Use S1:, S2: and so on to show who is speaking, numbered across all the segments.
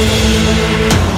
S1: என்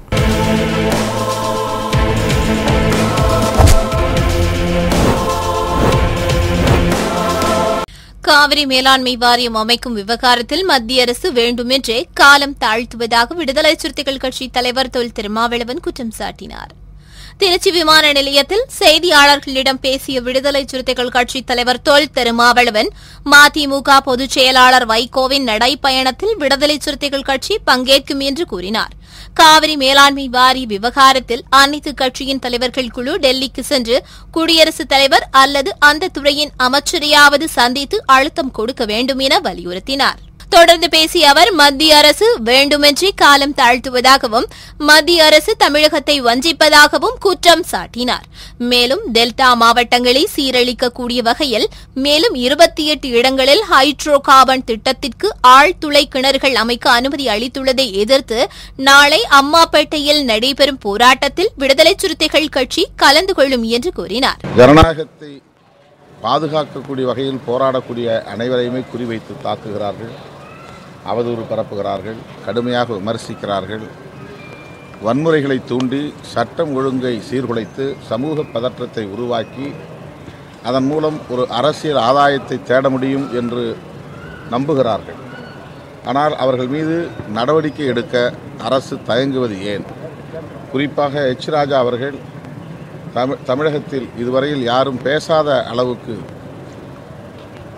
S2: காவிரி மேலாண்மை வாரியம் அமைக்கும் விவகாரத்தில் மத்திய அரசு வேண்டுமென்றே காலம் தாழ்த்துவதாக விடுதலை சிறுத்தைகள் கட்சி தலைவர் தொல் திருமாவளவன் குற்றம் சாட்டினார். திருச்சி விமான நிலையத்தில் செய்தியாளர்களிடம் பேசிய விடுதலை சிறுத்தைகள் கட்சி தலைவர் தொல் திருமாவளவன் மதிமுக பொதுச் செயலாளர் வைகோவின் நடைப்பயணத்தில் விடுதலை சிறுத்தைகள் கட்சி பங்கேற்கும் என்று கூறினார். காவிரி மேலாண்மை வாரிய விவகாரத்தில் அனைத்து கட்சியின் தலைவர்கள் குழு டெல்லிக்கு சென்று குடியரசுத் தலைவர் அல்லது அந்த துறையின் அமைச்சரையாவது சந்தித்து அழுத்தம் கொடுக்க வேண்டும் என வலியுறுத்தினார். தொடர்ந்து பேசிய அவர் மத்திய அரசு வேண்டுமென்றே காலம் தாழ்த்துவதாகவும் மத்திய அரசு தமிழகத்தை வஞ்சிப்பதாகவும் குற்றம் சாட்டினார். மேலும் டெல்டா மாவட்டங்களை சீரழிக்கக்கூடிய வகையில் மேலும் இருபத்தி எட்டு இடங்களில் ஹைட்ரோ கார்பன் திட்டத்திற்கு ஆழ்துளை கிணறுகள் அமைக்க அனுமதி அளித்துள்ளதை எதிர்த்து நாளை அம்மாப்பேட்டையில் நடைபெறும் போராட்டத்தில் விடுதலை சிறுத்தைகள் கட்சி கலந்து கொள்ளும் என்று கூறினார்.
S3: ஜனநாயகத்தை பாதுகாக்கக்கூடிய வகையில் போராடக்கூடிய அனைவரையுமே குறிவைத்து தாக்குகிறார்கள். அவதூறு பரப்புகிறார்கள் கடுமையாக விமர்சிக்கிறார்கள். வன்முறைகளை தூண்டி சட்டம் ஒழுங்கை சீர்குலைத்து சமூக பதற்றத்தை உருவாக்கி அதன் மூலம் ஒரு அரசியல் ஆதாயத்தை தேட முடியும் என்று நம்புகிறார்கள். ஆனால் அவர்கள் மீது நடவடிக்கை எடுக்க அரசு தயங்குவது ஏன்? குறிப்பாக எச். ராஜா அவர்கள் தமிழ் தமிழகத்தில் இதுவரையில் யாரும் பேசாத அளவுக்கு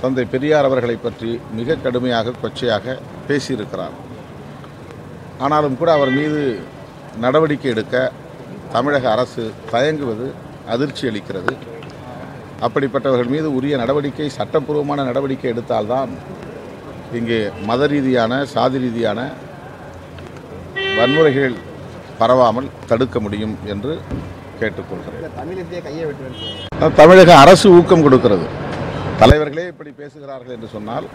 S3: தந்தை பெரியார் அவர்களை பற்றி மிக கடுமையாக கொச்சையாக பேசியிருக்கிறார். ஆனாலும் கூட அவர் மீது நடவடிக்கை எடுக்க தமிழக அரசு தயங்குவது அதிர்ச்சி அளிக்கிறது. அப்படிப்பட்டவர்கள் மீது உரிய நடவடிக்கை சட்டப்பூர்வமான நடவடிக்கை எடுத்தால்தான் இங்கே மத ரீதியான சாதி ரீதியான வன்முறைகள் பரவாமல் தடுக்க முடியும் என்று கேட்டுக்கொள்கிறேன். தமிழக அரசு ஊக்கம் கொடுக்கிறது. தலைவர்களே இப்படி பேசுகிறார்கள் என்று சொன்னால்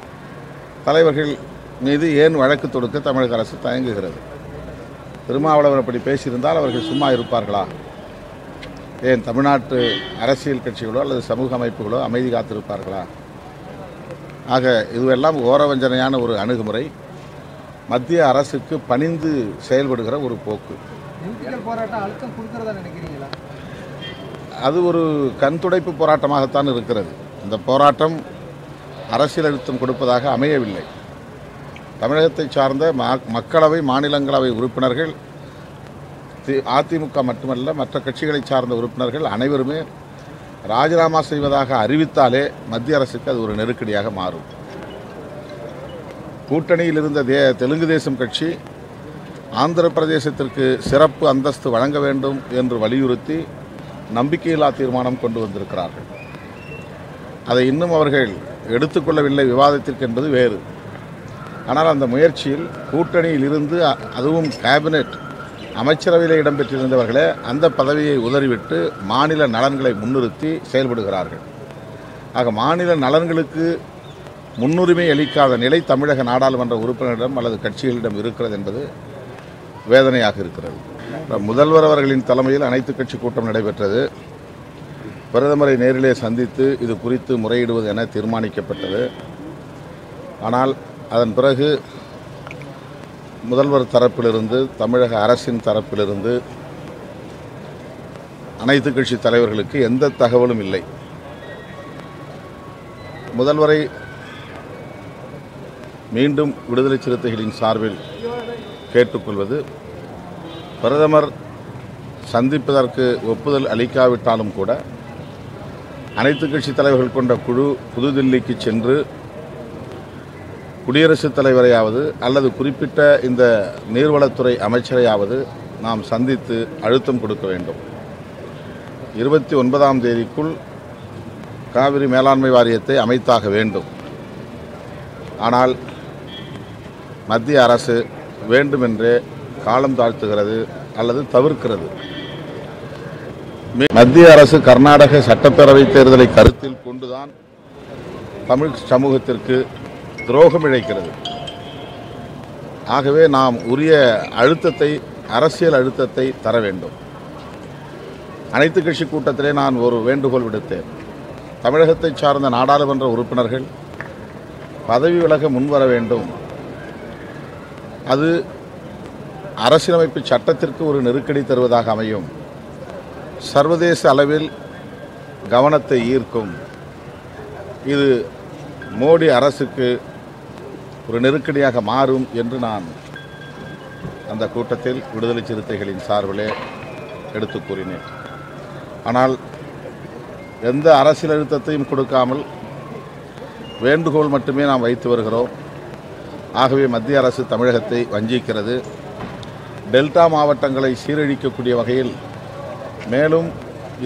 S3: தலைவர்கள் மீது ஏன் வழக்கு தொடுக்க தமிழக அரசு தயங்குகிறது? திருமாவளவன் அப்படி பேசியிருந்தால் அவர்கள் சும்மா இருப்பார்களா? ஏன் தமிழ்நாட்டு அரசியல் கட்சிகளோ அல்லது சமூக அமைப்புகளோ அமைதி காத்திருப்பார்களா? ஆக இதுவெல்லாம் ஓரவஞ்சனையான ஒரு அணுகுமுறை. மத்திய அரசுக்கு பணிந்து செயல்படுகிற ஒரு போக்கு. அது ஒரு கண் துடைப்பு போராட்டமாகத்தான் இருக்கிறது. இந்த போராட்டம் அரசியல் அழுத்தம் கொடுப்பதாக அமையவில்லை. தமிழகத்தை சார்ந்த மக்களவை மாநிலங்களவை உறுப்பினர்கள் தி- அதிமுக மட்டுமல்ல மற்ற கட்சிகளை சார்ந்த உறுப்பினர்கள் அனைவருமே ராஜினாமா செய்வதாக அறிவித்தாலே மத்திய அரசுக்கு அது ஒரு நெருக்கடியாக மாறும். கூட்டணியில் இருந்த தே தெலுங்கு தேசம் கட்சி ஆந்திர பிரதேசத்திற்கு சிறப்பு அந்தஸ்து வழங்க வேண்டும் என்று வலியுறுத்தி நம்பிக்கையில்லா தீர்மானம் கொண்டு வந்திருக்கிறார்கள். அதை இன்னும் அவர்கள் எடுத்துக்கொள்ளவில்லை விவாதத்திற்கு என்பது வேறு. ஆனால் அந்த முயற்சியில் கூட்டணியில் இருந்து அதுவும் கேபினெட் அமைச்சரவையில் இடம்பெற்றிருந்தவர்களே அந்த பதவியை உதறிவிட்டு மாநில நலன்களை முன்னிறுத்தி செயல்படுகிறார்கள். ஆக மாநில நலன்களுக்கு முன்னுரிமை அளிக்காத நிலை தமிழக நாடாளுமன்ற உறுப்பினரிடம் அல்லது கட்சிகளிடம் இருக்கிறது என்பது வேதனையாக இருக்கிறது. முதல்வர் அவர்களின் தலைமையில் அனைத்து கட்சி கூட்டம் நடைபெற்றது. பிரதமரை நேரிலே சந்தித்து இது குறித்து முறையிடுவது என தீர்மானிக்கப்பட்டது. ஆனால் அதன் பிறகு முதல்வர் தரப்பிலிருந்து தமிழக அரசின் தரப்பிலிருந்து அனைத்து கட்சி தலைவர்களுக்கு எந்த தகவலும் இல்லை. முதல்வரை மீண்டும் விடுதலை சிறுத்தைகளின் சார்பில் கேட்டுக்கொள்வது பிரதமர் சந்திப்பதற்கு ஒப்புதல் அளிக்காவிட்டாலும் கூட அனைத்து கட்சி தலைவர்கள் கொண்ட குழு புதுதில்லிக்கு சென்று குடியரசுத் தலைவரையாவது அல்லது குறிப்பிட்ட இந்த நீர்வளத்துறை அமைச்சரையாவது நாம் சந்தித்து அழுத்தம் கொடுக்க வேண்டும். இருபத்தி ஒன்பதாம் தேதிக்குள் காவிரி மேலாண்மை வாரியத்தை அமைத்தாக வேண்டும். ஆனால் மத்திய அரசு வேண்டுமென்றே காலம் தாழ்த்துகிறது அல்லது தவிர்க்கிறது. மத்திய அரசு கர்நாடக சட்டப்பேரவை தேர்தலை கருத்தில் கொண்டுதான் தமிழ் சமூகத்திற்கு துரோகம் இழைக்கிறது. ஆகவே நாம் உரிய அழுத்தத்தை அரசியல் அழுத்தத்தை தர வேண்டும். அனைத்து கட்சி கூட்டத்திலே நான் ஒரு வேண்டுகோள் விடுத்தேன். தமிழகத்தை சார்ந்த நாடாளுமன்ற உறுப்பினர்கள் பதவி விலக முன்வர வேண்டும். அது அரசியலமைப்பு சட்டத்திற்கு ஒரு நெருக்கடி தருவதாக அமையும். சர்வதேச அளவில் கவனத்தை ஈர்க்கும். இது மோடி அரசுக்கு ஒரு நெருக்கடியாக மாறும் என்று நான் அந்த கூட்டத்தில் விடுதலை சிறுத்தைகளின் சார்பிலே எடுத்து கூறினேன். ஆனால் எந்த அரசியல் அழுத்தத்தையும் கொடுக்காமல் வேண்டுகோள் மட்டுமே நாம் வைத்து வருகிறோம். ஆகவே மத்திய அரசு தமிழகத்தை வஞ்சிக்கிறது. டெல்டா மாவட்டங்களை சீரழிக்கக்கூடிய வகையில் மேலும்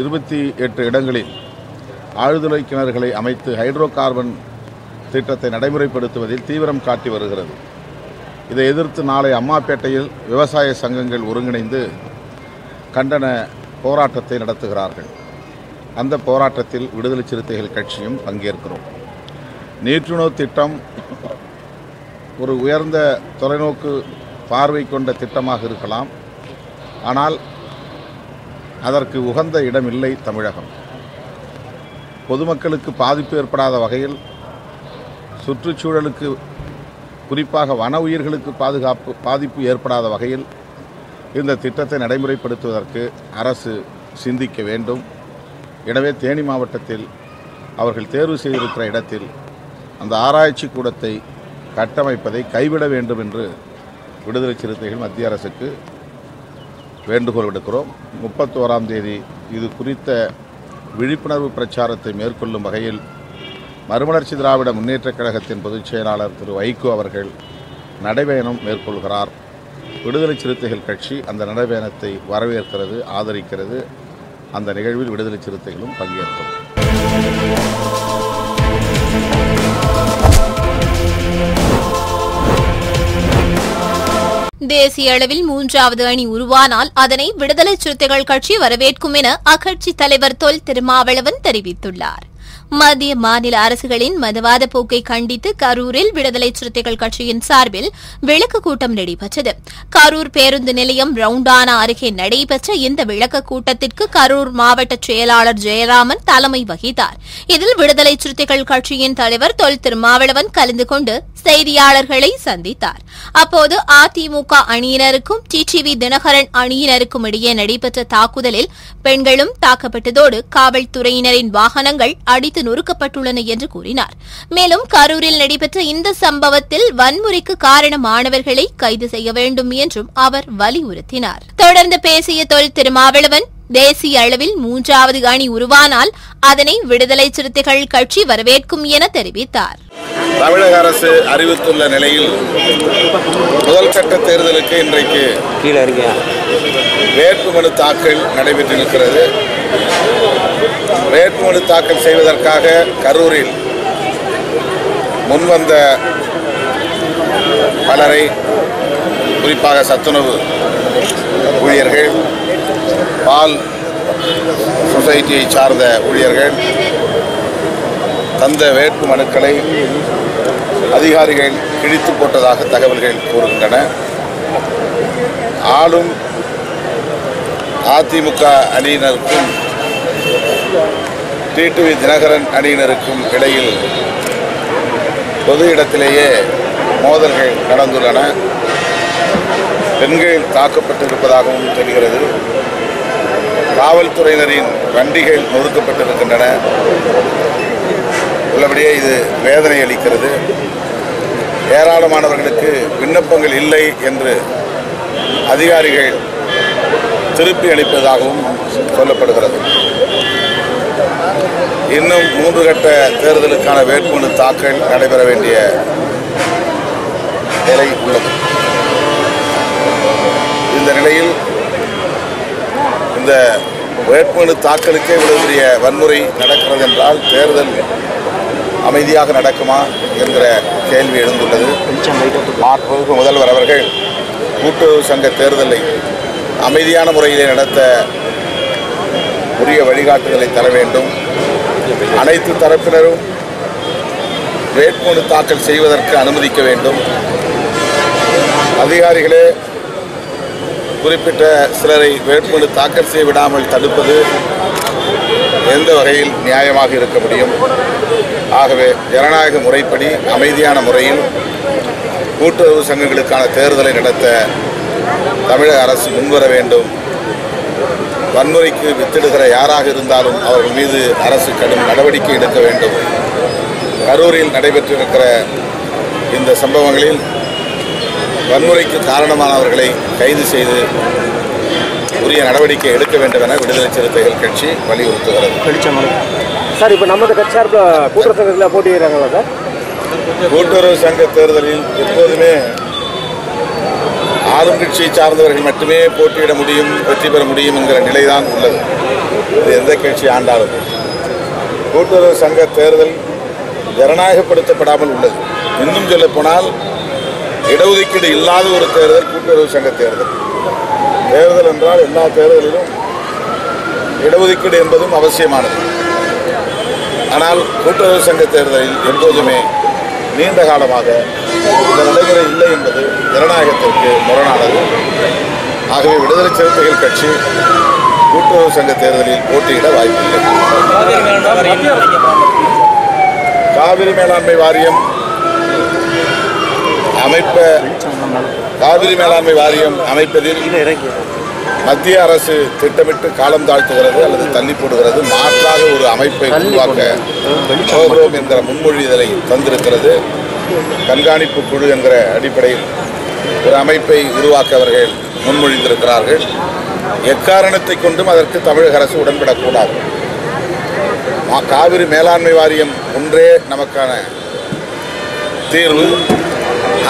S3: இருபத்தி எட்டு இடங்களில் ஆழ்துளை கிணறுகளை அமைத்து ஹைட்ரோ கார்பன் திட்டத்தை நடைமுறைப்படுத்துவதில் தீவிரம் காட்டி வருகிறது. இதை எதிர்த்து நாளை அம்மாப்பேட்டையில் விவசாய சங்கங்கள் ஒருங்கிணைந்து கண்டன போராட்டத்தை நடத்துகிறார்கள். அந்த போராட்டத்தில் விடுதலை சிறுத்தைகள் கட்சியும் பங்கேற்கிறோம். நீற்றுணவு திட்டம் ஒரு உயர்ந்த தொலைநோக்கு பார்வை கொண்ட திட்டமாக இருக்கலாம். ஆனால் அதற்கு உகந்த இடமில்லை தமிழகம். பொதுமக்களுக்கு பாதிப்பு ஏற்படாத வகையில் சுற்றுச்சூழலுக்கு குறிப்பாக வன உயிர்களுக்கு பாதுகாப்பு பாதிப்பு ஏற்படாத வகையில் இந்த திட்டத்தை நடைமுறைப்படுத்துவதற்கு அரசு சிந்திக்க வேண்டும். எனவே தேனி மாவட்டத்தில் அவர்கள் தேர்வு செய்திருக்கிற இடத்தில் அந்த ஆராய்ச்சி கூடத்தை கட்டமைப்பதை கைவிட வேண்டும் என்று விடுதலை சிறுத்தைகள் மத்திய அரசுக்கு வேண்டுகோள் விடுக்கிறோம். முப்பத்தோராம் தேதி இது குறித்த விழிப்புணர்வு பிரச்சாரத்தை மேற்கொள்ளும் வகையில் மறுமலர்ச்சி திராவிட முன்னேற்றக் கழகத்தின் பொதுச் செயலாளர் திரு வைகோ அவர்கள் நடைபயணம் மேற்கொள்கிறார். விடுதலை சிறுத்தைகள் கட்சி அந்த நடைபயணத்தை வரவேற்கிறது ஆதரிக்கிறது. அந்த நிகழ்வில் விடுதலை சிறுத்தைகளும் பங்கேற்கும்
S2: தேசிய அளவில் மூன்றாவது அணி உருவானால் அதனை விடுதலை சிறுத்தைகள் கட்சி வரவேற்கும் என அக்கட்சி தலைவர் தொல் திருமாவளவன் தெரிவித்துள்ளார். மத்திய மாநில அரசுகளின் மதவாத போக்கை கண்டித்து கரூரில் விடுதலை சிறுத்தைகள் கட்சியின் சார்பில் விளக்கு கூட்டம் நடைபெற்றது. கரூர் பேருந்து நிலையம் ரவுண்டானா அருகே நடைபெற்ற இந்த விளக்க கூட்டத்திற்கு கரூர் மாவட்ட செயலாளர் ஜெயராமன் தலைமை வகித்தார். இதில் விடுதலை சிறுத்தைகள் கட்சியின் தலைவர் தொல் திருமாவளவன் கலந்து கொண்டு செய்தியாளர்களை சந்தித்தார். அப்போது அதிமுக அணியினருக்கும் டிடிவி தினகரன் அணியினருக்கும் இடையே நடைபெற்ற தாக்குதலில் பெண்களும் தாக்கப்பட்டதோடு காவல்துறையினரின் வாகனங்கள் அடித்து நொறுக்கப்பட்டுள்ளன என்று கூறினார். மேலும் கரூரில் நடைபெற்ற இந்த சம்பவத்தில் வன்முறைக்கு காரணமானவர்களை கைது செய்ய வேண்டும் என்றும் அவர் வலியுறுத்தினார். தொடர்ந்து பேசிய தொல் திருமாவளவன் தேசிய அளவில் மூன்றாவது அணி உருவானால் அதனை விடுதலை சிறுத்தைகள் கட்சி வரவேற்கும் என தெரிவித்தார்.
S3: தமிழக அரசு அறிவித்துள்ள நிலையில் முதல் கட்ட தேர்தலுக்கு இன்றைக்கு வேட்புமனு தாக்கல் நடைபெற்றிருக்கிறது வேட்புமனு தாக்கல் செய்வதற்காக கரூரில் முன்வந்த பலரை குறிப்பாக சத்துணவு ஊழியர்கள் பால் சொசைட்டியை சார்ந்த ஊழியர்கள் தந்த வேட்பு மனுக்களை அதிகாரிகள் கிழித்து போட்டதாக தகவல்கள் கூறுகின்றன. ஆளும் அதிமுக அணியினருக்கும் டிடிவி தினகரன் அணியினருக்கும் இடையில் பொது இடத்திலேயே மோதல்கள் நடந்துள்ளன. பெண்கள் தாக்கப்பட்டிருப்பதாகவும் தெரிகிறது. காவல்துறையினரின் வண்டிகள் நொறுக்கப்பட்டிருக்கின்றன. உள்ளபடியே இது வேதனை அளிக்கிறது. ஏராளமானவர்களுக்கு விண்ணப்பங்கள் இல்லை என்று அதிகாரிகள் திருப்பி அளிப்பதாகவும் சொல்லப்படுகிறது. இன்னும் மூன்று கட்ட தேர்தலுக்கான வேட்புமனு தாக்கல் நடைபெற வேண்டிய நிலை உள்ளது. இந்த நிலையில் இந்த வேட்புமனு தாக்கலுக்கே இவ்வளவு பெரிய வன்முறை நடக்கிறது என்றால் தேர்தல் அமைதியாக நடக்குமா என்கிற கேள்வி எழுந்துள்ளது. மாண்புமிகு முதல்வர் அவர்கள் கூட்டுறவு சங்க தேர்தலை அமைதியான முறையிலே நடத்த உரிய வழிகாட்டுதலை தர வேண்டும். அனைத்து தரப்பினரும் வேட்புமனு தாக்கல் செய்வதற்கு அனுமதிக்க வேண்டும். அதிகாரிகளே குறிப்பிட்ட சிலரை வேட்புமனு தாக்கல் செய்ய விடாமல் தடுப்பது எந்த வகையில் நியாயமாக இருக்க முடியும்? ஆகவே ஜனநாயக முறைப்படி அமைதியான முறையில் கூட்டுறவு சங்கங்களுக்கான தேர்தலை நடத்த தமிழக அரசு முன்வர வேண்டும். வன்முறைக்கு வித்திடுகிற யாராக இருந்தாலும் அவர்கள் மீது அரசு கடும் நடவடிக்கை எடுக்க வேண்டும். கரூரில் நடைபெற்றிருக்கிற இந்த சம்பவங்களில் வன்முறைக்கு காரணமானவர்களை கைது செய்து உரிய நடவடிக்கை எடுக்க வேண்டும் என விடுதலை சிறுத்தைகள் கட்சி வலியுறுத்துகிறது.
S4: சார் இப்போ நமது கட்சி சார்பில் கூட்டுறவு சங்கத்தில் போட்டியிடுறாங்களா சார்?
S3: கூட்டுறவு சங்க தேர்தலில் எப்போதுமே ஆளும் கட்சியை சார்ந்தவர்கள் மட்டுமே போட்டியிட முடியும் வெற்றி பெற முடியும் என்கிற நிலைதான் உள்ளது. இது எந்த கட்சி ஆண்டாலும். கூட்டுறவு சங்க தேர்தல் ஜனநாயகப்படுத்தப்படாமல் உள்ளது. இன்னும் சொல்லப் போனால் இடஒதுக்கீடு இல்லாத ஒரு தேர்தல் கூட்டுறவு சங்க தேர்தல். தேர்தல் என்றால் எல்லா தேர்தலிலும் இடஒதுக்கீடு என்பதும் அவசியமானது. ஆனால் கூட்டுறவு சங்க தேர்தலில் எப்போதுமே நீண்ட காலமாக இந்த நடைமுறை இல்லை என்பது ஜனநாயகத்திற்கு முரணானது. ஆகவே விடுதலை சிறுத்தைகள் கட்சி கூட்டுறவு சங்க தேர்தலில் போட்டியிட வாய்ப்பில்லை. காவிரி மேலாண்மை வாரியம் அமைப்ப காவிரி மேலாண்மை வாரியம் அமைப்பதில் மத்திய அரசு திட்டமிட்டு காலம் தாழ்த்துகிறது அல்லது தள்ளி போடுகிறது. மாற்றாக ஒரு அமைப்பை உருவாக்க போகிறோம் என்கிற முன்மொழிதலை தந்திருக்கிறது. கண்காணிப்பு குழு என்கிற அடிப்படையில் ஒரு அமைப்பை உருவாக்க அவர்கள் முன்மொழிந்திருக்கிறார்கள். எக்காரணத்தை கொண்டும் அதற்கு தமிழக அரசு உடன்படக்கூடாது. காவிரி மேலாண்மை வாரியம் ஒன்றே நமக்கான தீர்வு.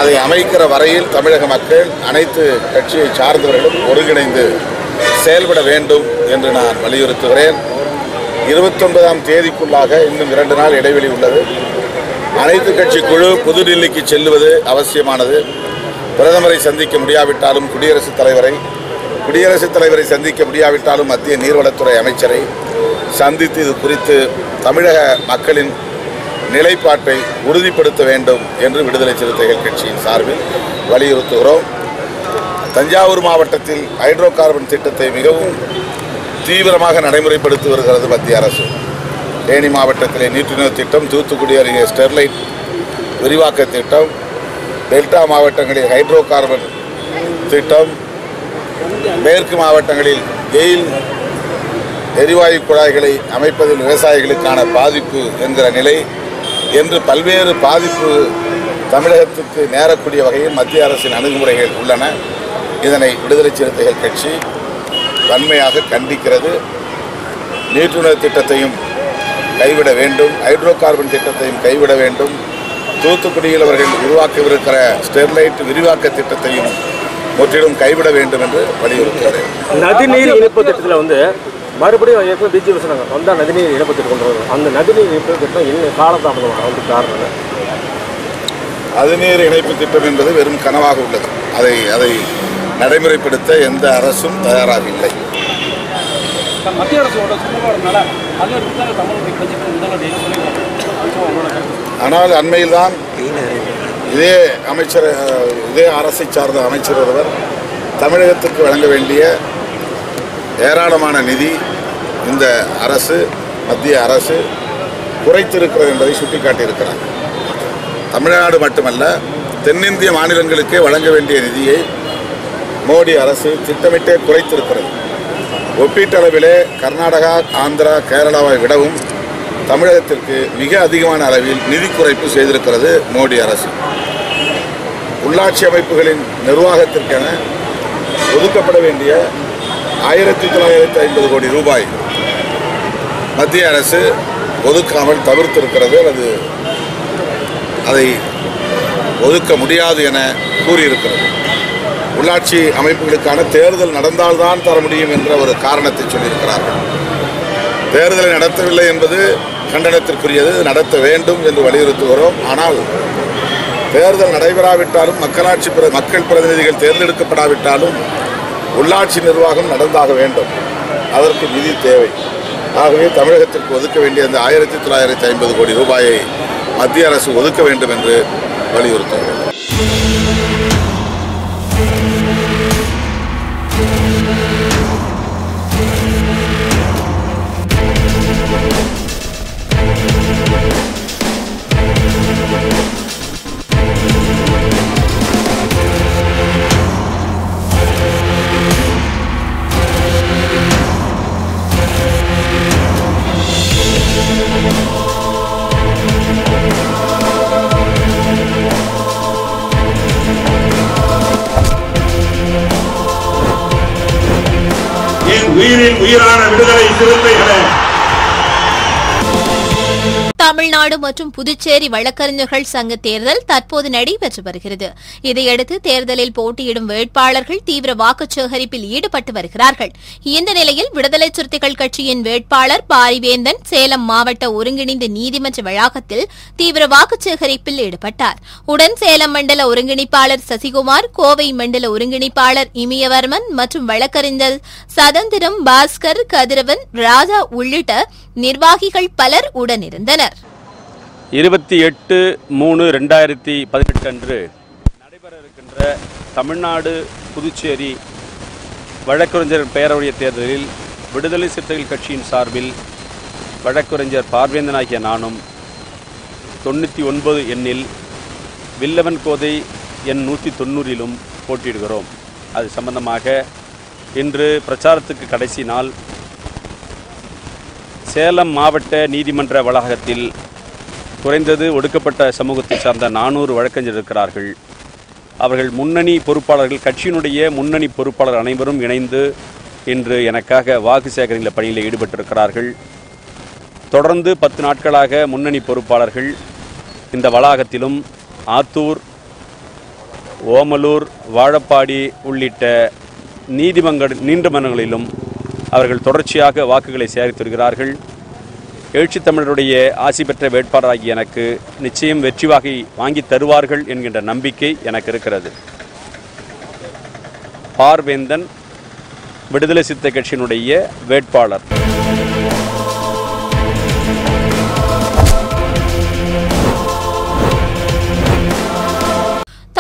S3: அதை அமைக்கிற வரையில் தமிழக மக்கள் அனைத்து கட்சியை சார்ந்தவர்களும் ஒருங்கிணைந்து செயல்பட வேண்டும் என்று நான் வலியுறுத்துகிறேன். இருபத்தொன்பதாம் தேதிக்குள்ளாக இன்னும் இரண்டு நாள் இடைவெளி உள்ளது. அனைத்து கட்சி குழு புதுடில்லிக்கு செல்லுவது அவசியமானது. பிரதமரை சந்திக்க முடியாவிட்டாலும் குடியரசுத் தலைவரை குடியரசுத் தலைவரை சந்திக்க முடியாவிட்டாலும் மத்திய நீர்வளத்துறை அமைச்சரை சந்தித்து இது குறித்து தமிழக மக்களின் நிலைப்பாட்டை உறுதிப்படுத்த வேண்டும் என்று விடுதலை சிறுத்தைகள் கட்சியின் சார்பில் வலியுறுத்துகிறோம். தஞ்சாவூர் மாவட்டத்தில் ஹைட்ரோ கார்பன் திட்டத்தை மிகவும் தீவிரமாக நடைமுறைப்படுத்தி வருகிறது மத்திய அரசு. தேனி மாவட்டத்திலே நீட்டுநீர் திட்டம் தூத்துக்குடி அருகே ஸ்டெர்லைட் விரிவாக்க திட்டம் டெல்டா மாவட்டங்களில் ஹைட்ரோ கார்பன் திட்டம் மேற்கு மாவட்டங்களில் எயில் எரிவாயு குழாய்களை அமைப்பதில் விவசாயிகளுக்கான பாதிப்பு என்கிற நிலை என்று பல்வேறு பாதிப்பு தமிழகத்துக்கு நேரக்கூடிய வகையில் மத்திய அரசின் அணுகுமுறைகள் உள்ளன. இதனை விடுதலை சிறுத்தைகள் கட்சி வன்மையாக கண்டிக்கிறது. நீட்டுணர் திட்டத்தையும் கைவிட வேண்டும். ஹைட்ரோ கார்பன் திட்டத்தையும் கைவிட வேண்டும். தூத்துக்குடியில் அவர்கள் உருவாக்கவிருக்கிற ஸ்டெர்லைட் விரிவாக்க திட்டத்தையும் முற்றிலும் கைவிட வேண்டும் என்று வலியுறுத்துகிறேன்.
S4: நதிநீர் இணைப்பு திட்டத்தில் வந்து மறுபடியும் ஏற்கனவே பிஜேபி சொன்னாங்க வந்தால் நதிநீர் இணைப்பு திட்டம் கொண்டு வரும் அந்த நதிநீர் இணைப்பு திட்டம் என்ன காலதாமதம் வந்து காரணம்?
S3: நதிநீர் இணைப்பு திட்டம் என்பது வெறும் கனவாக உள்ளது. அதை அதை நடைமுறைப்படுத்த எந்த அரசும் தயாராக இல்லை.
S5: மத்திய அரசோட
S3: ஆனால் அண்மையில்தான் இதே அமைச்சர் இதே அரசை சார்ந்த அமைச்சர் ஒருவர் தமிழகத்திற்கு வழங்க வேண்டிய ஏராளமான நிதி இந்த அரசு மத்திய அரசு குறைத்திருக்கிறது என்பதை சுட்டிக்காட்டியிருக்கிறார் தமிழ்நாடு மட்டுமல்ல தென்னிந்திய மாநிலங்களுக்கே வழங்க வேண்டிய நிதியை மோடி அரசு திட்டமிட்டே குறைத்திருக்கிறது. ஒப்பீட்டளவிலே கர்நாடகா ஆந்திரா கேரளாவை விடவும் தமிழகத்திற்கு மிக அதிகமான அளவில் நிதி குறைப்பு செய்திருக்கிறது மோடி அரசு. உள்ளாட்சி அமைப்புகளின் நிர்வாகத்திற்கென ஒதுக்கப்பட வேண்டிய ஆயிரத்தி தொள்ளாயிரத்தி ஐம்பது கோடி ரூபாய் மத்திய அரசு ஒதுக்காமல் தவிர்த்திருக்கிறது அல்லது அதை ஒதுக்க முடியாது என கூறியிருக்கிறது. உள்ளாட்சி அமைப்புகளுக்கான தேர்தல் நடந்தால்தான் தர முடியும் என்ற ஒரு காரணத்தை சொல்லியிருக்கிறார்கள். தேர்தலை நடத்தவில்லை என்பது கண்டனத்திற்குரியது நடத்த வேண்டும் என்று வலியுறுத்துகிறோம். ஆனால் தேர்தல் நடைபெறாவிட்டாலும் மக்களாட்சி மக்கள் பிரதிநிதிகள் தேர்ந்தெடுக்கப்படாவிட்டாலும் உள்ளாட்சி நிர்வாகம் நடந்தாக வேண்டும். அதற்கு நிதி தேவை. ஆகவே தமிழகத்திற்கு ஒதுக்க வேண்டிய அந்த ஆயிரத்தி தொள்ளாயிரத்தி ஐம்பது கோடி ரூபாயை மத்திய அரசு ஒதுக்க வேண்டும் என்று வலியுறுத்துகிறோம்
S2: தமிழ்நாடு மற்றும் புதுச்சேரி வழக்கறிஞர்கள் சங்க தேர்தல் தற்போது நடைபெற்று வருகிறது. இதையடுத்து தேர்தலில் போட்டியிடும் வேட்பாளர்கள் தீவிர வாக்குச் சேகரிப்பில் ஈடுபட்டு வருகிறார்கள். இந்த நிலையில் விடுதலை சிறுத்தைகள் கட்சியின் வேட்பாளர் பாரிவேந்தன் சேலம் மாவட்ட ஒருங்கிணைந்த நீதிமன்ற வளாகத்தில் தீவிர வாக்குச் சேகரிப்பில் ஈடுபட்டார். உடன் சேலம் மண்டல ஒருங்கிணைப்பாளர் சசிகுமார் கோவை மண்டல ஒருங்கிணைப்பாளர் இமயவர்மன் மற்றும் வழக்கறிஞர் சதந்திரம் பாஸ்கர் கதிரவன் ராஜா உள்ளிட்ட நிர்வாகிகள் பலர் உடனிருந்தனர்.
S6: இருபத்தி எட்டு மூணு ரெண்டாயிரத்தி பதினெட்டு அன்று நடைபெற இருக்கின்ற தமிழ்நாடு புதுச்சேரி வழக்கறிஞர் பேரவைய தேர்தலில் விடுதலை சிறுத்தைகள் கட்சியின் சார்பில் வழக்கறிஞர் பார்வேந்தன் ஆகிய நானும் தொண்ணூற்றி ஒன்பது எண்ணில் வில்லவன் கோதை எண் நூற்றி தொண்ணூறிலும் போட்டியிடுகிறோம். அது சம்பந்தமாக இன்று பிரச்சாரத்துக்கு கடைசி நாள் சேலம் மாவட்ட நீதிமன்ற வளாகத்தில் குறைந்தது ஒடுக்கப்பட்ட சமூகத்தை சார்ந்த நானூறு வழக்கறிஞர் இருக்கிறார்கள். அவர்கள் முன்னணி பொறுப்பாளர்கள் கட்சியினுடைய முன்னணி பொறுப்பாளர் அனைவரும் இணைந்து இன்று எனக்காக வாக்கு சேகரிக்கிற பணியில் ஈடுபட்டிருக்கிறார்கள். தொடர்ந்து பத்து நாட்களாக முன்னணி பொறுப்பாளர்கள் இந்த வளாகத்திலும் ஆத்தூர் ஓமலூர் வாழப்பாடி உள்ளிட்ட நீதிமன்ற நீதிமன்றங்களிலும் அவர்கள் தொடர்ச்சியாக வாக்குகளை சேகரித்து வருகிறார்கள். எழுச்சி தமிழருடைய ஆசி பெற்ற வேட்பாளராகிய எனக்கு நிச்சயம் வெற்றி வாகை வாங்கி தருவார்கள் என்கின்ற நம்பிக்கை எனக்கு இருக்கிறது. பார்வேந்தன் விடுதலை சித்த கட்சியினுடைய வேட்பாளர்.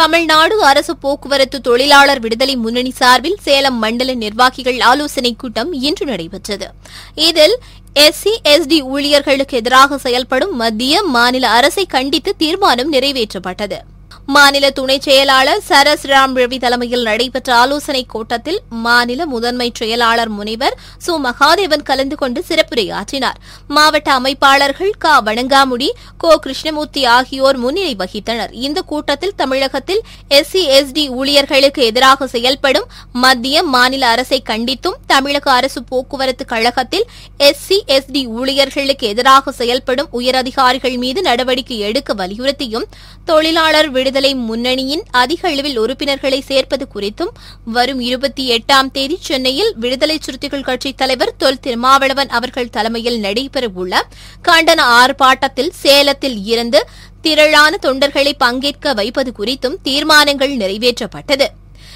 S2: தமிழ்நாடு அரசு போக்குவரத்து தொழிலாளர் விடுதலை முன்னணி சார்பில் சேலம் மண்டல நிர்வாகிகள் ஆலோசனைக் கூட்டம் இன்று நடைபெற்றது. இதில் எஸ்சி எஸ்டி ஊழியர்களுக்கு எதிராக செயல்படும் மத்திய மாநில அரசை கண்டித்து தீர்மானம் நிறைவேற்றப்பட்டது. மாநில துணை செயலாளர் சரஸ் ராம் ரவி தலைமையில் நடைபெற்ற ஆலோசனைக் கூட்டத்தில் மாநில முதன்மை செயலாளர் முனைவர் சு. மகாதேவன் கலந்து கொண்டு சிறப்புரையாற்றினார். மாவட்ட அமைப்பாளர்கள் க. வணங்காமுடி கோ. கிருஷ்ணமூர்த்தி ஆகியோர் முன்னிலை வகித்தனர். இந்த கூட்டத்தில் தமிழகத்தில் எஸ்சி எஸ்டி ஊழியர்களுக்கு எதிராக செயல்படும் மத்திய மாநில அரசை கண்டித்தும் தமிழக அரசு போக்குவரத்து கழகத்தில் எஸ்சி எஸ்டி ஊழியர்களுக்கு எதிராக செயல்படும் உயரதிகாரிகள் மீது நடவடிக்கை எடுக்க வலியுறுத்தியும் தொழிலாளர் விடுதலை முன்னணியின் அதிக அளவில் உறுப்பினர்களை சேர்ப்பது குறித்தும் வரும் இருபத்தி எட்டாம் தேதி சென்னையில் விடுதலை சிறுத்தைகள் கட்சித் தலைவர் தொல் திருமாவளவன் அவர்கள் தலைமையில் நடைபெறவுள்ள கண்டன ஆர்ப்பாட்டத்தில் சேலத்தில் இருந்து திரளான தொண்டர்களை பங்கேற்க வைப்பது குறித்தும் தீர்மானங்கள் நிறைவேற்றப்பட்டது.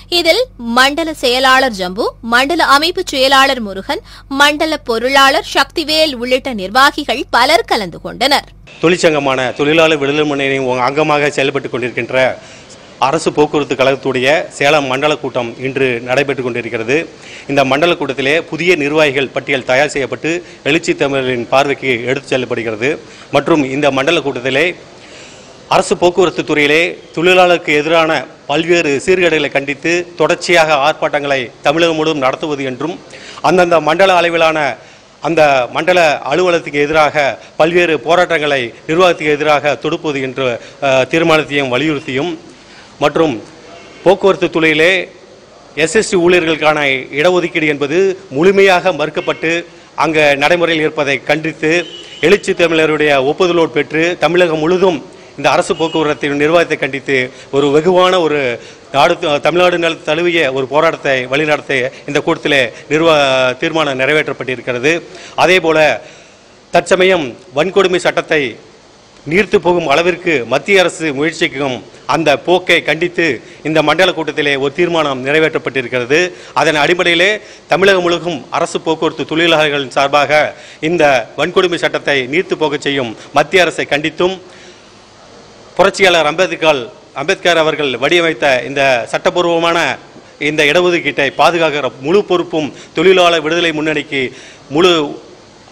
S2: இதில் மண்டல செயலாளர் ஜம்பு மண்டல அமைப்பு செயலாளர் முருகன் மண்டல பொருளாளர் சக்திவேல் உள்ளிட்ட நிர்வாகிகள் பலர் கலந்து கொண்டனர்.
S7: தொழிற்சங்கமான தொழிலாளர் விடுதலை முன்னணியின் அங்கமாக செயல்பட்டுக் கொண்டிருக்கின்ற அரசு போக்குவரத்து கழகத்துடைய சேலம் மண்டல கூட்டம் இன்று நடைபெற்று கொண்டிருக்கிறது. இந்த மண்டல கூட்டத்திலே புதிய நிர்வாகிகள் பட்டியல் தயார் செய்யப்பட்டு எழுச்சி தமிழரின் பார்வைக்கு எடுத்துச் செல்லப்படுகிறது. மற்றும் இந்த மண்டல கூட்டத்திலே அரசு போக்குவரத்து துறையிலே தொழிலாளருக்கு எதிரான பல்வேறு சீர்கேடுகளை கண்டித்து தொடர்ச்சியாக ஆர்ப்பாட்டங்களை தமிழகம் முழுவதும் நடத்துவது என்றும் அந்தந்த மண்டல அளவிலான அந்த மண்டல அலுவலகத்துக்கு எதிராக பல்வேறு போராட்டங்களை நிர்வாகத்துக்கு எதிராக தொடுப்பது என்ற தீர்மானத்தையும் வலியுறுத்தியும் மற்றும் போக்குவரத்து துறையிலே எஸ்எஸ்டி ஊழியர்களுக்கான இடஒதுக்கீடு என்பது முழுமையாக மறுக்கப்பட்டு அங்கே நடைமுறையில் இருப்பதை கண்டித்து எழுச்சி தமிழருடைய ஒப்புதலோடு பெற்று தமிழகம் முழுதும் இந்த அரசு போக்குவரத்தின் நிர்வாகத்தை கண்டித்து ஒரு வெகுவான ஒரு நாடு தமிழ்நாடு நல தழுவிய ஒரு போராட்டத்தை வழிநடத்த இந்த கூட்டத்தில் நிர்வா தீர்மானம் நிறைவேற்றப்பட்டிருக்கிறது. அதே போல தற்சமயம் வன்கொடுமை சட்டத்தை நீர்த்து போகும் அளவிற்கு மத்திய அரசு முயற்சிக்கும் அந்த போக்கை கண்டித்து இந்த மண்டல கூட்டத்திலே ஒரு தீர்மானம் நிறைவேற்றப்பட்டிருக்கிறது. அதன் அடிப்படையிலே தமிழகம் முழுவதும் அரசு போக்குவரத்து தொழிலாளர்களின் சார்பாக இந்த வன்கொடுமை சட்டத்தை நீர்த்து போகச் செய்யும் மத்திய அரசை கண்டித்தும் புரட்சியாளர் அம்பேத்கர் அம்பேத்கர் அவர்கள் வடிவமைத்த இந்த சட்டபூர்வமான இந்த இடஒதுக்கீட்டை பாதுகாக்கிற முழு பொறுப்பும் தொழிலாளர் விடுதலை முன்னணிக்கு முழு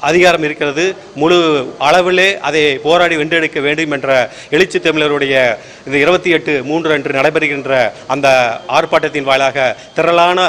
S7: அதிகாரம் இருக்கிறது. முழு அளவிலே அதை போராடி வென்றெடுக்க வேண்டும் என்ற எழுச்சி தமிழருடைய இந்த இருபத்தி எட்டு மூன்று அன்று நடைபெறுகின்ற அந்த ஆர்ப்பாட்டத்தின் வாயிலாக திரளான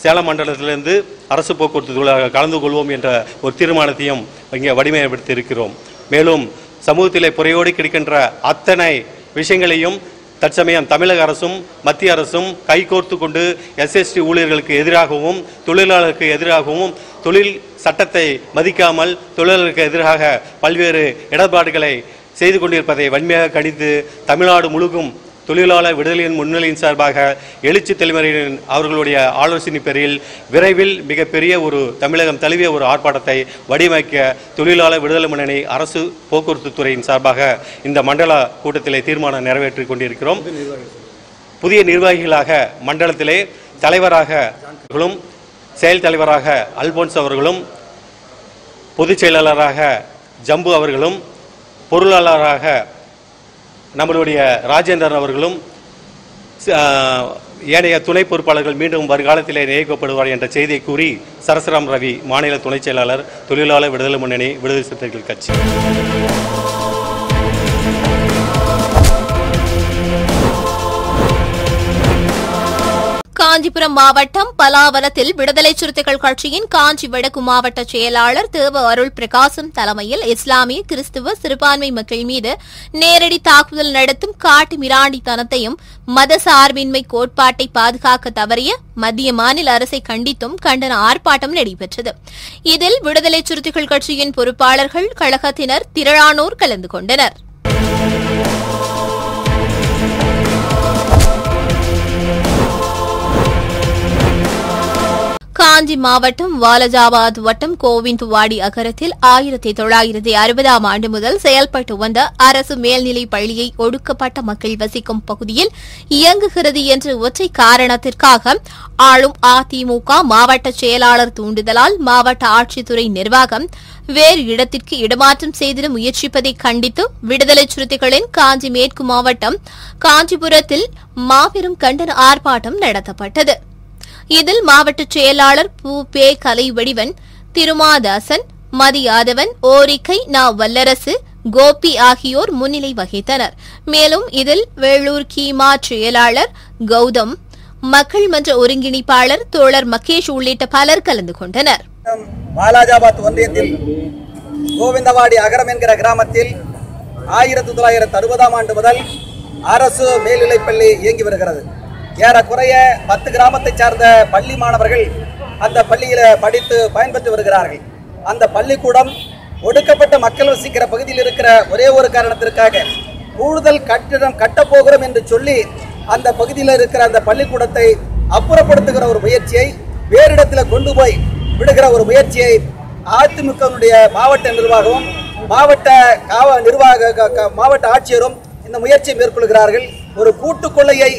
S7: சேலம் மண்டலத்திலிருந்து அரசு போக்குவரத்து தொழிலாளர்கள் கலந்து கொள்வோம் என்ற ஒரு தீர்மானத்தையும் இங்கே வடிவமைப்படுத்தி இருக்கிறோம் மேலும் சமூகத்திலே புறையோடி கிடைக்கின்ற அத்தனை விஷயங்களையும் தற்சமயம் தமிழக அரசும் மத்திய அரசும் கைகோர்த்து கொண்டு எஸ்எஸ்டி ஊழியர்களுக்கு எதிராகவும் தொழிலாளர்களுக்கு எதிராகவும் தொழில் சட்டத்தை மதிக்காமல் தொழிலாளர்களுக்கு எதிராக பல்வேறு இடர்பாடுகளை செய்து கொண்டிருப்பதை வன்மையாக கணித்து தமிழ்நாடு முழுக்கும் தொழிலாளர் விடுதலையின் முன்னிலையின் சார்பாக எழுச்சி தலைமுறையின் அவர்களுடைய ஆலோசனை பேரில் விரைவில் மிகப்பெரிய ஒரு தமிழகம் தழுவிய ஒரு ஆர்ப்பாட்டத்தை வடிவமைக்க தொழிலாளர் விடுதலை முன்னணி அரசு போக்குவரத்து துறையின் சார்பாக இந்த மண்டல கூட்டத்திலே தீர்மானம் நிறைவேற்றிக் கொண்டிருக்கிறோம். புதிய நிர்வாகிகளாக மண்டலத்திலே தலைவராக செயல் தலைவராக அல்போன்ஸ் அவர்களும் பொதுச் செயலாளராக ஜம்பு அவர்களும் பொருளாளராக நம்மளுடைய ராஜேந்திரன் அவர்களும் ஏனைய துணை பொறுப்பாளர்கள் மீண்டும் வருங்காலத்திலே நியமிக்கப்படுவார் என்ற செய்தியை கூறி சரசராம் ரவி மாநில துணைச் செயலாளர் தொழிலாளர் விடுதலை முன்னணி விடுதலை சிறுத்தைகள் கட்சி.
S2: காஞ்சிபுரம் மாவட்டம் பலாவரத்தில் விடுதலை சிறுத்தைகள் கட்சியின் காஞ்சி வடக்கு மாவட்ட செயலாளர் தேவ அருள் பிரகாசம் தலைமையில் இஸ்லாமிய கிறிஸ்துவ சிறுபான்மை மக்கள் மீது நேரடி தாக்குதல் நடத்தும் காட்டு மிராண்டித்தனத்தையும் மத சார்பின்மை கோட்பாட்டை பாதுகாக்க தவறிய மத்திய மாநில அரசை கண்டித்தும் கண்டன ஆர்ப்பாட்டம் நடைபெற்றது. இதில் விடுதலை சிறுத்தைகள் கட்சியின் பொறுப்பாளர்கள் கழகத்தினர் திரளானோர் கலந்து கொண்டனர். காஞ்சி மாவட்டம் வாலஜாபாத் வட்டம் கோவிந்த்வாடி அகரத்தில் ஆயிரத்தி தொள்ளாயிரத்தி அறுபதாம் ஆண்டு முதல் செயல்பட்டு வந்த அரசு மேல்நிலைப் பள்ளியை ஒடுக்கப்பட்ட மக்கள் வசிக்கும் பகுதியில் இயங்குகிறது என்ற ஒற்றை காரணத்திற்காக ஆளும் அதிமுக மாவட்ட செயலாளர் தூண்டுதலால் மாவட்ட ஆட்சித்துறை நிர்வாகம் வேறு இடத்திற்கு இடமாற்றம் செய்திட முயற்சிப்பதை கண்டித்து விடுதலை சிறுத்தைகளின் காஞ்சி மேற்கு மாவட்டம் காஞ்சிபுரத்தில் மாபெரும் கண்டன ஆர்ப்பாட்டம் நடத்தப்பட்டது. இதில் மாவட்ட செயலாளர் பூ பே கலைவடிவன் திருமாதாசன் மதியாதவன் ஓரிக்கை நா வல்லரசு கோபி ஆகியோர் முன்னிலை வகித்தனர். மேலும் இதில் வேளூர் கீமா செயலாளர் கௌதம் மக்கள் மன்ற ஒருங்கிணைப்பாளர் தோழர் மகேஷ் உள்ளிட்ட பலர் கலந்து கொண்டனர்.
S8: வாலாஜாபாத் ஒன்றியத்தில் கோவிந்தவாடி அகரம் என்கிற கிராமத்தில் ஆயிரத்தி தொள்ளாயிரத்தி அறுபதாம் ஆண்டு முதல் அரசு மேல்நிலைப்பள்ளி இயங்கி வருகிறது. ஏறக்குறைய பத்து கிராமத்தை சார்ந்த பள்ளி மாணவர்கள் அந்த பள்ளியில் படித்து பயன்பெற்று வருகிறார்கள். அந்த பள்ளிக்கூடம் ஒடுக்கப்பட்ட மக்கள் வசிக்கிற பகுதியில் இருக்கிற ஒரே ஒரு காரணத்திற்காக கூடுதல் கட்டிடம் கட்டப்போகிறோம் என்று சொல்லி அந்த பகுதியில் இருக்கிற அந்த பள்ளிக்கூடத்தை அப்புறப்படுத்துகிற ஒரு முயற்சியை வேறு இடத்துல கொண்டு போய் விடுகிற ஒரு முயற்சியை அதிமுகவினுடைய மாவட்ட நிர்வாகமும் மாவட்ட காவ நிர்வாக மாவட்ட ஆட்சியரும் இந்த முயற்சியை மேற்கொள்கிறார்கள். ஒரு கூட்டு கொள்ளையை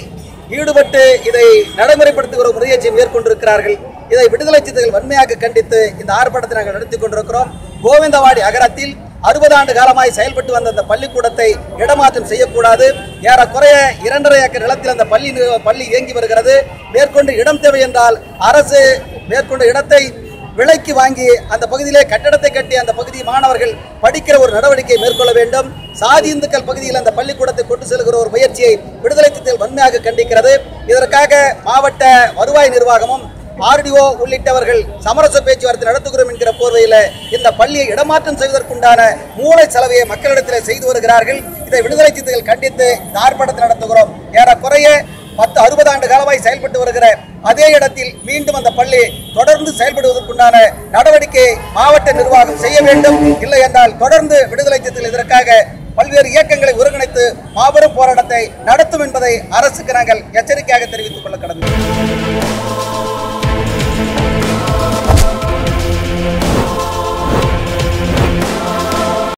S8: ஈடுபட்டு இதை நடைமுறைப்படுத்துகிற முறையை மேற்கொண்டிருக்கிறார்கள். இதை விடுதலை சிறுத்தைகள் வன்மையாக கண்டித்து இந்த ஆர்ப்பாட்டத்தை நாங்கள் நடத்தி கொண்டிருக்கிறோம். கோவிந்தவாடி அகரத்தில் அறுபது ஆண்டு காலமாய் செயல்பட்டு வந்த அந்த பள்ளிக்கூடத்தை இடமாற்றம் செய்யக்கூடாது. ஏறக்குறைய இரண்டரை ஏக்கர் நிலத்தில் அந்த பள்ளி நிறுவ- பள்ளி இயங்கி வருகிறது. மேற்கொண்டு இடம் தேவை என்றால் அரசு மேற்கொண்டு இடத்தை விலைக்கு வாங்கி அந்த பகுதியிலே கட்டடத்தை கட்டி அந்த பகுதி மாணவர்கள் படிக்கிற ஒரு நடவடிக்கையை மேற்கொள்ள வேண்டும். சாதி இந்துக்கள் பகுதியில் அந்த பள்ளிக்கூடத்தை கொண்டு செல்கிற ஒரு முயற்சியை விடுதலை திட்டத்தில் வன்மையாக கண்டிக்கிறது. இதற்காக மாவட்ட வருவாய் நிர்வாகமும் ஆர்டிஓ உள்ளிட்டவர்கள் சமரச பேச்சுவார்த்தை நடத்துகிறோம் என்கிற போர்வையில் இந்த பள்ளியை இடமாற்றம் செய்வதற்குண்டான மூளை செலவையை மக்களிடத்தில் செய்து வருகிறார்கள். இதை விடுதலை சிறுத்தைகள் கண்டித்து இந்த ஆர்ப்பாட்டத்தை நடத்துகிறோம். ஏறக்குறைய பத்து அறுபது ஆண்டு காலமாய் செயல்பட்டு வருகிற அதே இடத்தில் மீண்டும் அந்த பள்ளி தொடர்ந்து செயல்படுவதற்குண்டான நடவடிக்கையை மாவட்ட நிர்வாகம் செய்ய வேண்டும். இல்லை என்றால் தொடர்ந்து விடுதலை சிறுத்தைகள் இதற்காக பல்வேறு இயக்கங்களை ஒருங்கிணைத்து மாபெரும் போராட்டத்தை நடத்தும் என்பதை அரசுக்கு நாங்கள் எச்சரிக்கையாக தெரிவித்துக் கொள்ள கடந்தோம்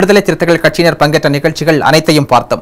S9: விடுதலை சிறுத்தைகள் கட்சியினர் பங்கேற்ற நிகழ்ச்சிகள் அனைத்தையும் பார்த்தோம்.